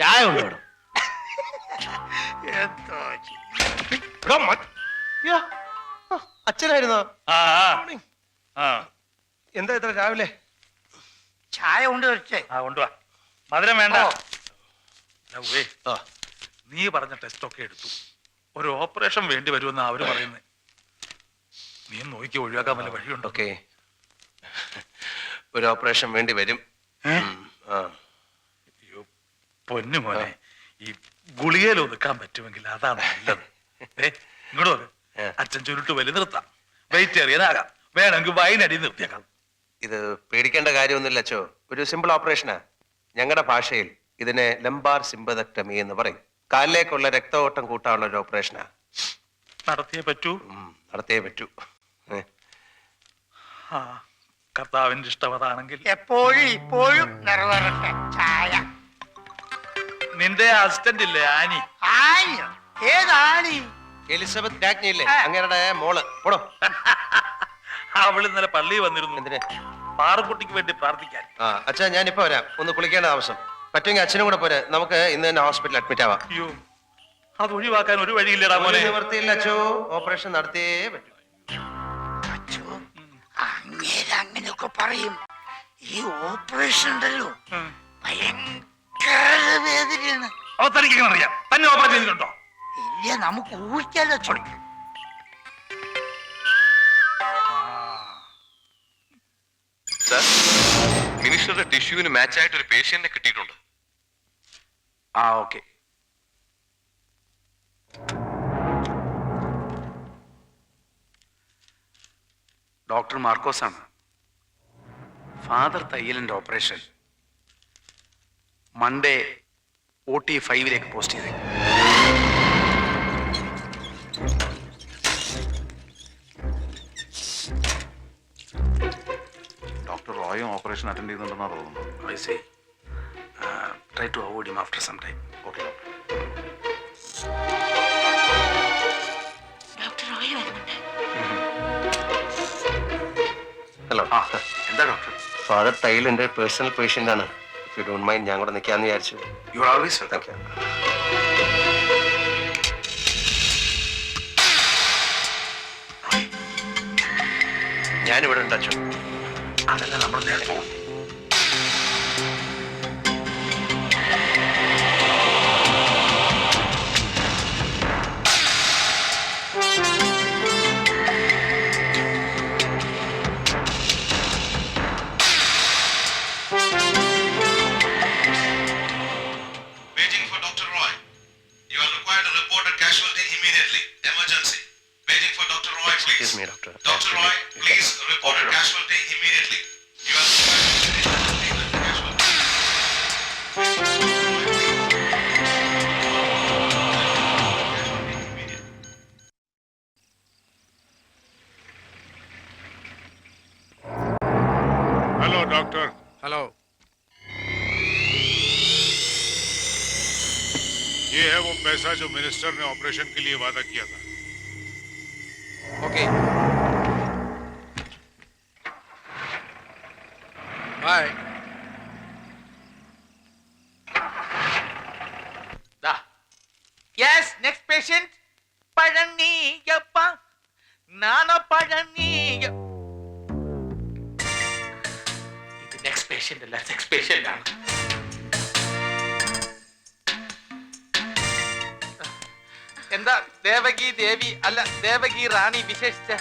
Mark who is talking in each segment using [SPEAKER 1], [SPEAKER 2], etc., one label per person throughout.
[SPEAKER 1] ചായ കൊണ്ടുവിടും
[SPEAKER 2] അച്ഛനായിരുന്നോ?
[SPEAKER 1] ആ ആ. ആ.
[SPEAKER 2] എന്താ ഇത്ര രാവിലെ?
[SPEAKER 3] ചായ
[SPEAKER 1] ആ കൊണ്ടുവാ. മധുരം വേണ്ട. ലവ്വേ, നീ പറഞ്ഞ ടെസ്റ്റ് ഒക്കെ എടുത്തു. ഒരു ഓപ്പറേഷൻ വേണ്ടി വരുമെന്ന് അവർ പറയുന്നേ. നീ നോക്കി ഒഴിവാക്കാൻ വല്ല വഴിയുണ്ടോ?
[SPEAKER 2] ഒരു ഓപ്പറേഷൻ വേണ്ടി വരും. ആ.
[SPEAKER 1] അയ്യോ, പൊന്നു മോനെ. ഈ ഗുളികയിൽ ഒതുക്കാൻ പറ്റുമെങ്കിൽ അതാണ് നല്ലത്. ഏ ഇങ്ങോട്ട് അച്ഛൻ ചുരുട്ട് വലി നിർത്താം. വെയിറ്റ് ആകാം വേണമെങ്കിൽ വൈനടി നിർത്തിയേക്കാം.
[SPEAKER 2] ഇത് പേടിക്കേണ്ട കാര്യമൊന്നുമില്ല അച്ചോ ഒരു സിമ്പിൾ ഓപ്പറേഷനാ ഞങ്ങളുടെ ഭാഷയിൽ ഇതിനെ ലംബാർ സിംബദക്ടമി എന്ന് പറയും. കാലിലേക്കുള്ള രക്തഓട്ടം കൂട്ടാനുള്ള ഒരു ഓപ്പറേഷനാ
[SPEAKER 1] നടത്തിയേ പറ്റൂ.
[SPEAKER 2] നടത്തിയേ പറ്റൂ.
[SPEAKER 1] ആ കർത്താവിന്റെ ഇഷ്ടമതാണെങ്കിൽ
[SPEAKER 3] എപ്പോഴും ഇപ്പോഴും നിറവേറട്ടെ. ചായ.
[SPEAKER 1] നിന്റെ ഹസ്ബൻഡ് ഇല്ലേ ആനി?
[SPEAKER 3] ആനി.
[SPEAKER 2] എലിസബത്ത് രാജ്ഞിയില്ലേ അങ്ങനെ മോൾ. പോടോ.
[SPEAKER 1] അവൾ ഇന്നലെ പള്ളിയിൽ വന്നിരുന്നു.
[SPEAKER 2] എന്തിനെ?
[SPEAKER 1] പാറക്കുട്ടിക്ക് വേണ്ടി പ്രാർത്ഥിക്കാൻ.
[SPEAKER 2] ആ അച്ഛാ ഞാനിപ്പോ വരാം. ഒന്ന് കുളിക്കേണ്ട ആവശ്യം. പറ്റുമെങ്കിൽ അച്ഛനും കൂടെ പോരെ. നമുക്ക് ഇന്ന് തന്നെ ഹോസ്പിറ്റലിൽ അഡ്മിറ്റ് ആവാം.
[SPEAKER 1] അയ്യോ അത് ഒഴിവാക്കാൻ ഒരു വഴിയില്ലടാ മോനെ.
[SPEAKER 2] നിവർത്തിയില്ല അച്ഛോ. ഓപ്പറേഷൻ നടത്തിയേ പറ്റൂ.
[SPEAKER 3] അങ്ങനെയൊക്കെ പറയും. ഈ ഓപ്പറേഷൻ ഉണ്ടല്ലോ. ഭയങ്കര വേദനയാണ്
[SPEAKER 1] അവ തനിക്ക് അറിയാം. തന്നെ ഓപ്പറേറ്റ് ചെയ്തിട്ടുണ്ടോ?
[SPEAKER 3] ഇല്ല നമുക്ക് ഊഹിക്കാലോ ചൊടി
[SPEAKER 4] സർ മിനിസ്റ്ററുടെ ടിഷ്യൂവിന് മാച്ച് ആയിട്ട് ഒരു പേഷ്യന്റിനെ കിട്ടിയിട്ടുണ്ട്.
[SPEAKER 5] ആ ഓക്കെ. ഡോക്ടർ മാർക്കോസ് ആണ് ഫാദർ തയ്യലിന്റെ ഓപ്പറേഷൻ. മൺഡേ ഒ ടി ഫൈവിലേക്ക് പോസ്റ്റ് ചെയ്തേ.
[SPEAKER 4] ഡോക്ടർ റോയും ഓപ്പറേഷൻ അറ്റൻഡ് ചെയ്യുന്നുണ്ടെന്നാണ് തോന്നുന്നത്
[SPEAKER 5] I say. Try to avoid him after some time
[SPEAKER 4] okay
[SPEAKER 3] doctor. Roy വരുന്നുണ്ട്.
[SPEAKER 2] ഹലോ.
[SPEAKER 5] എന്താ ഡോക്ടർ?
[SPEAKER 2] ഫാദർ തൈലിന്റെ പേഴ്സണൽ പേഷ്യന്റ് ആണ് യു ഡോണ്ട് മൈൻഡ് ഞാൻ കൂടെ നിൽക്കാമെന്ന് വിചാരിച്ചു.
[SPEAKER 5] You are always welcome
[SPEAKER 2] thank you ഞാനിവിടെ ഉണ്ട് അച്ഛൻ.
[SPEAKER 5] അതല്ല നമ്മൾ നേരത്തെ
[SPEAKER 6] डॉक्टर।
[SPEAKER 5] हेलो।
[SPEAKER 6] ये है वो पैसा जो मिनिस्टर ने ऑपरेशन के लिए वादा किया था।
[SPEAKER 7] Okay. Bye. Yes next patient पढ़नी नाना पढ़नी പേഷ്യന്റ് അല്ല സെക്സ് പേഷ്യന്റ് ആണ് എന്താ ദേവകി ദേവി അല്ല ദേവകി റാണി വിശേഷിച്ച?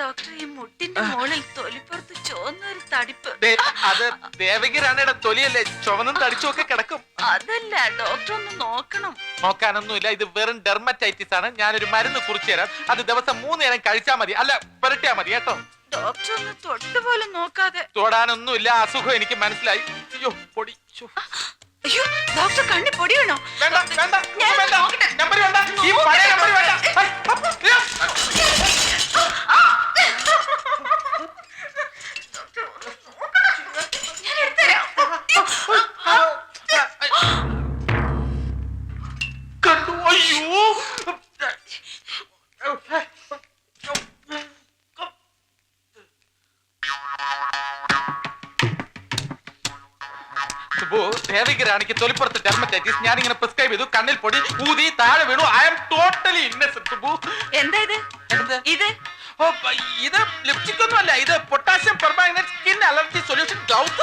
[SPEAKER 8] ഡോക്ടർ ഈ മുട്ടിന്റെ മുകളിൽ തൊലിപ്പുറത്ത് ചുവന്ന ഒരു തടിപ്പ്.
[SPEAKER 7] ദേ- അത് ദേവകി റാണിയുടെ തൊലിയല്ലേ? ചുവന്നും തടിച്ചും ഒക്കെ കിടക്കും.
[SPEAKER 8] അതല്ല ഡോക്ടർ ഒന്ന് നോക്കണം.
[SPEAKER 7] നോക്കാനൊന്നുമില്ല ഇത് വെറും ഡെർമറ്റൈറ്റിസ് ആണ്. ഞാനൊരു മരുന്ന് കുറിച്ചു തരാം. അത് ദിവസം മൂന്ന് നേരം കഴിച്ചാൽ മതി. അല്ല പുരട്ടിയാ മതി കേട്ടോ.
[SPEAKER 8] ഡോക്ടർ ഒന്ന് തൊട്ടുപോലും നോക്കാതെ.
[SPEAKER 7] തൊടാനൊന്നുമില്ല അസുഖം എനിക്ക് മനസ്സിലായി. അയ്യോ പൊടിച്ചു
[SPEAKER 8] അയ്യോ ഡോക്ടർ കണ്ണി പൊടി വീണോ
[SPEAKER 7] വേണ്ട വേണ്ട വേണ്ട. നമ്പർ വേണ്ട. ഈ പഴയ നമ്പർ വേണ്ട. ദേവകി ഭീകരാണെങ്കിൽ തൊലിപ്പുറത്ത് ഡെർമറ്റൈറ്റിസ് ഞാൻ ഇങ്ങനെ പ്രിസ്ക്രൈബ് ചെയ്തു. കണ്ണിൽ പൊടി ഊതി താഴെ വീണു. ഐ ആം ടോട്ടലി
[SPEAKER 8] എന്താ ഇത്? ഇത്?
[SPEAKER 7] ഓ, ഇത് ലിപ്സ്റ്റിക് ഒന്നും അല്ല. ഇത് potassium permanganate skin allergy solution gloves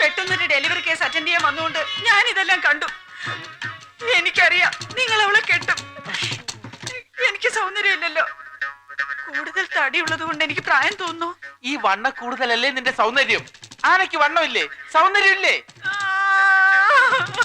[SPEAKER 8] പെട്ടെന്നൊരു ഡെലിവറി കേസ് അറ്റൻഡ് ചെയ്യാൻ വന്നുകൊണ്ട് ഞാൻ ഇതെല്ലാം കണ്ടു. എനിക്കറിയാം. നിങ്ങൾ അവളെ കെട്ടും. എനിക്ക് സൗന്ദര്യമില്ലല്ലോ. കൂടുതൽ തടിയുള്ളത് കൊണ്ട് എനിക്ക് പ്രായം തോന്നുന്നു.
[SPEAKER 7] ഈ വണ്ണ കൂടുതലല്ലേ നിന്റെ സൗന്ദര്യം? ആനയ്ക്ക് വണ്ണമില്ലേ? സൗന്ദര്യമില്ലേ?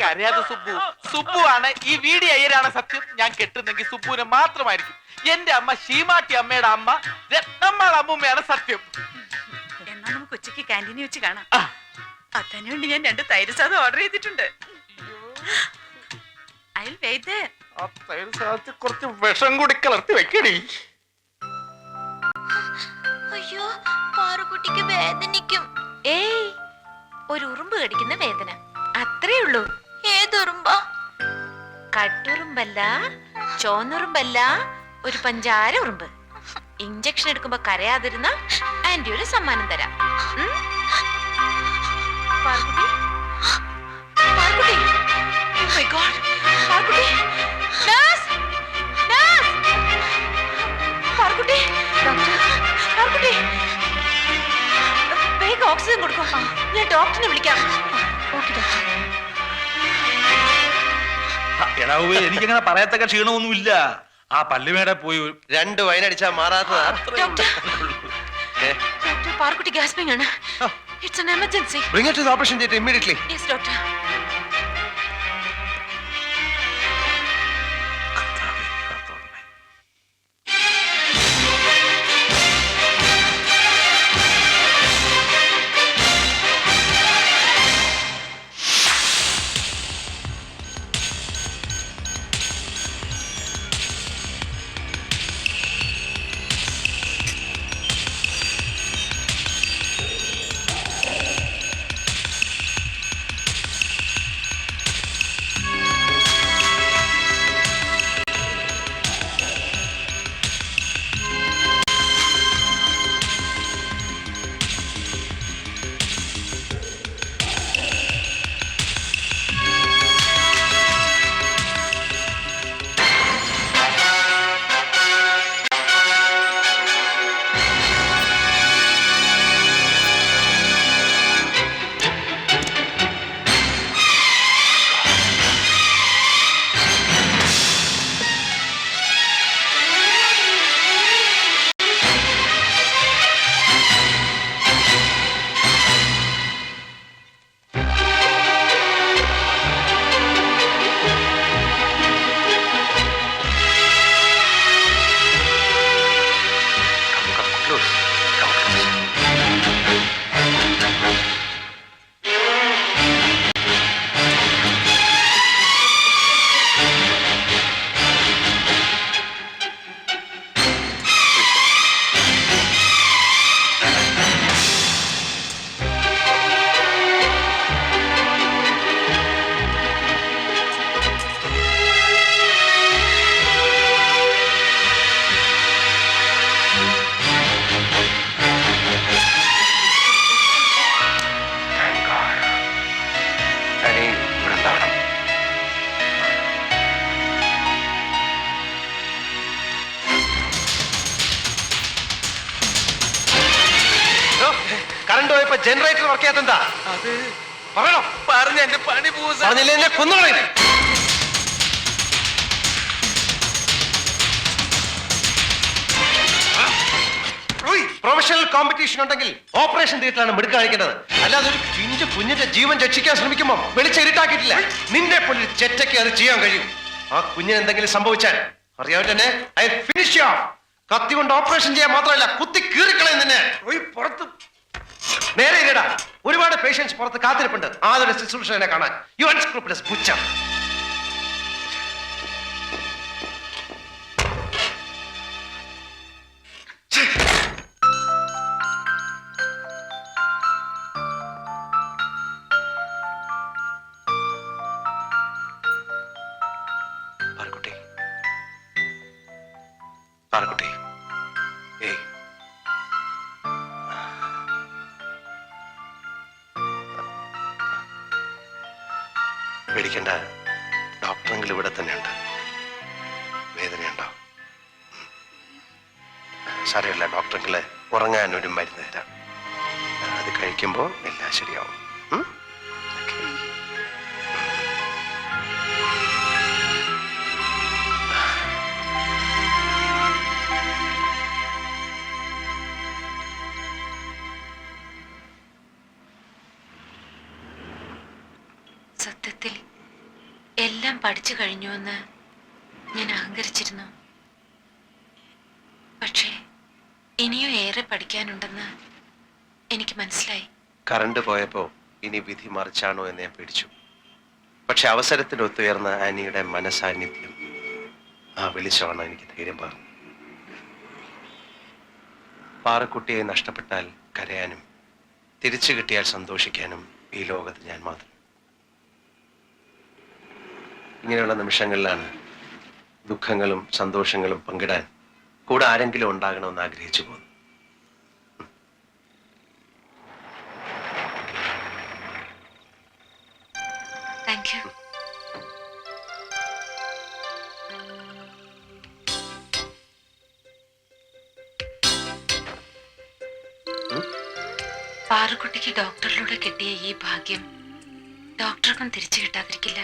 [SPEAKER 7] കരയാതെ സുബ്ബു. സുബ്ബു ആണ് ഈ വീടി അയ്യരാണ് സത്യം. ഞാൻ കെട്ടുന്നെങ്കിൽ സുബ്ബുവിനെ മാത്രമായിരിക്കും. എന്റെ അമ്മ ഷീമാട്ടി അമ്മയുടെ അമ്മ. രത്നമ്മയുടെ അമ്മൂമ്മയാണ് സത്യം.
[SPEAKER 8] എന്നാ നമുക്ക് ഉച്ചയ്ക്ക് കാന്റീനിൽ വെച്ച് കാണാം. അതിനു വേണ്ടി ഞാൻ രണ്ട് തൈര് സാധനം ഓർഡർ ചെയ്തിട്ടുണ്ട്. അയൽ വെയ്തേ
[SPEAKER 7] ആ തൈര് സാധനത്തിൽ കുറച്ച് വിഷം കൂടി കലർത്തി വെക്കടി.
[SPEAKER 9] അയ്യോ പാറുകുട്ടിക്ക് വേദനിക്കും. ഏയ് ഒരു ഉറുമ്പ് കടിക്കുന്ന വേദന. അത്രേ ഉള്ളൂ. ഏതുറുമ്പ? കട്ടുറുമ്പല്ല ചോന്നുറുമ്പല്ല ഒരു പഞ്ചാര ഉറുമ്പ്. ഇഞ്ചക്ഷൻ എടുക്കുമ്പോ കരയാതിരുന്ന ആന്റി ഒരു സമ്മാനം തരാം. ഉം? ഓക്സിജൻ കൊടുക്കും. ഞാൻ ഡോക്ടറിനെ വിളിക്കാം. Okay doctor.
[SPEAKER 1] എടാവേ എനിക്കങ്ങനെ പറയത്തക്ക ക്ഷീണമൊന്നുമില്ല. ആ പള്ളിമേടെ പോയി
[SPEAKER 2] രണ്ട് വൈനടിച്ചാ മാറാത്തത്.
[SPEAKER 9] ഡോക്ടർ പാർക്കുട്ടി ഗ്യാസ്പിംഗ് ആണ്
[SPEAKER 2] it's
[SPEAKER 9] an emergency
[SPEAKER 1] bring it
[SPEAKER 2] to operation theatre immediately yes doctor work ചെയ്യാത്തെന്താ പറയണോ?
[SPEAKER 7] പറഞ്ഞ എന്റെ പണി പൂസ
[SPEAKER 2] പറഞ്ഞില്ലേ എന്നെ കൊന്നുകളയും പ്രൊഫഷണൽ കോമ്പറ്റീഷൻ ഉണ്ടെങ്കിൽ ഓപ്പറേഷൻ തിയേറ്ററാണ് മിടുക്ക് കാണിക്കേണ്ടത്. അല്ലാതെ ഒരു പിഞ്ച് കുഞ്ഞിന്റെ ജീവൻ രക്ഷിക്കാൻ ശ്രമിക്കുമ്പോൾ വെളിച്ചെരുട്ടാക്കിയിട്ടില്ല നിന്നെ പോലെ ചെറ്റയ്ക്ക് അത് ചെയ്യാൻ കഴിയും. ആ കുഞ്ഞിന് എന്തെങ്കിലും സംഭവിച്ചാൽ തന്നെ ഐ ഫിനിഷ് കത്തി കൊണ്ട് ഓപ്പറേഷൻ ചെയ്യാൻ മാത്രമല്ല കുത്തി കീറിക്കളയും നിന്നെ. പോയി പുറത്ത് നേരെ ഇരടാ ഒരുപാട് പേഷ്യൻസ് പുറത്ത് കാത്തിരിപ്പുണ്ട് ആദ്യ ശുശ്രൂഷനെ കാണാൻ യു അൺസ്ക്രൂപ്ലസ് പുച്ഛം സാരമില്ല. ഡോക്ടറെങ്കിൽ ഉറങ്ങാൻ ഒരു മരുന്ന് തരാം. അത് കഴിക്കുമ്പോൾ എല്ലാം ശരിയാവും?
[SPEAKER 9] സത്യത്തിൽ എല്ലാം പഠിച്ചു കഴിഞ്ഞുവെന്ന് ഞാൻ അഹങ്കരിച്ചിരുന്നു പക്ഷേ ഇനിയും ഏറെ പഠിക്കാനുണ്ടെന്ന് എനിക്ക് മനസ്സിലായി.
[SPEAKER 2] കറണ്ട് പോയപ്പോ ഇനി വിധി മറിച്ചാണോ എന്ന് ഞാൻ പേടിച്ചു. പക്ഷെ അവസരത്തിനൊത്തുയർന്ന ആനിയുടെ മനസാന്നിധ്യം ആ വെളിച്ചമാണ് എനിക്ക് ധൈര്യം പറഞ്ഞു പാറക്കുട്ടിയെ നഷ്ടപ്പെട്ടാൽ കരയാനും തിരിച്ചു കിട്ടിയാൽ സന്തോഷിക്കാനും ഈ ലോകത്ത് ഞാൻ മാത്രം. ഇങ്ങനെയുള്ള നിമിഷങ്ങളിലാണ് ദുഃഖങ്ങളും സന്തോഷങ്ങളും പങ്കിടാൻ കൂടെ ആരെങ്കിലും ഉണ്ടാകണമെന്ന് ആഗ്രഹിച്ചു
[SPEAKER 9] പോന്നു. പാറുക്കുട്ടിക്ക് ഡോക്ടറിലൂടെ കിട്ടിയ ഈ ഭാഗ്യം ഡോക്ടർക്കും തിരിച്ചു കിട്ടാതിരിക്കില്ല.